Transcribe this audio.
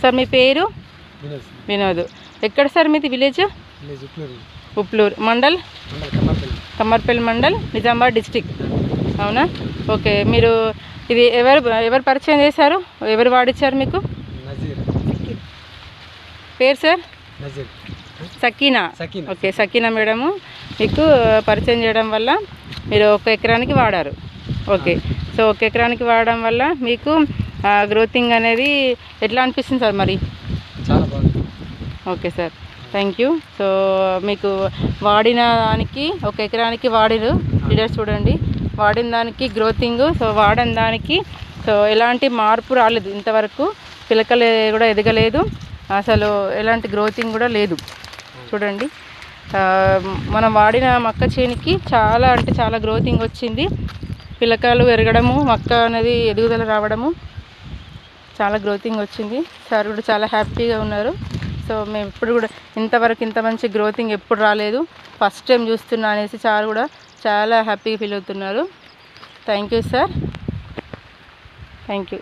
Sir మీ పేరు? వినోద్. ఎక్కడ sir మీది విలేజ్? ఉప్లూరు మండల్? కమ్మర్పల్లి. మండల్ నిజామాబాద్ డిస్టిక్. అవునా? ఓకే. మీరు ఇది ఎవరు ఎవరు పరిచయం చేశారు? ఎవరు వాడిచ్చారు మీకు? పేరు sir? Sakina? Okay Sakina madam. మీకు పరిచయం చేయడం వల్ల మీరు ఒక ఎకరానికి వాడారు. ఓకే. సో ఒక ఎకరానికి వాడడం వల్ల మీకు గ్రోతింగ్ అనేది ఎట్లా అనిపిస్తుంది సార్ మరి? చాలా బాగుంది. Okay sir. Thank you so మీకు వాడిన దానికి ఒక ఎకరానికి వాడిరు. లీడర్స్ చూడండి. వాడిన దానికి గ్రోతింగ్ సో వాడిన దానికి సో ఎలాంటి మార్పు రాలేదు. ఇంతవరకు పిలకలు కూడా ఎదగలేదు. అసలు ఎలాంటి గ్రోతింగ్ కూడా లేదు. చూడండి. మనం వాడిన మక్క చేనికి చాలా అంటే చాలా గ్రోతింగ్ వచ్చింది. పిలకలు ఎరగడము మక్క అనేది ఎదుగుదల రావడము చాలా గ్రోతింగ్ వచ్చింది. సార్ కూడా చాలా హ్యాపీగా ఉన్నారు. సో మేము ఇప్పుడు కూడా ఇంతవరకు ఇంత మంచి గ్రోతింగ్ ఎప్పుడు రాలేదు. ఫస్ట్ టైం చూస్తున్నా అనేసి సార్ కూడా చాలా హ్యాపీగా ఫీల్ అవుతున్నారు. Thank you sir. Thank you.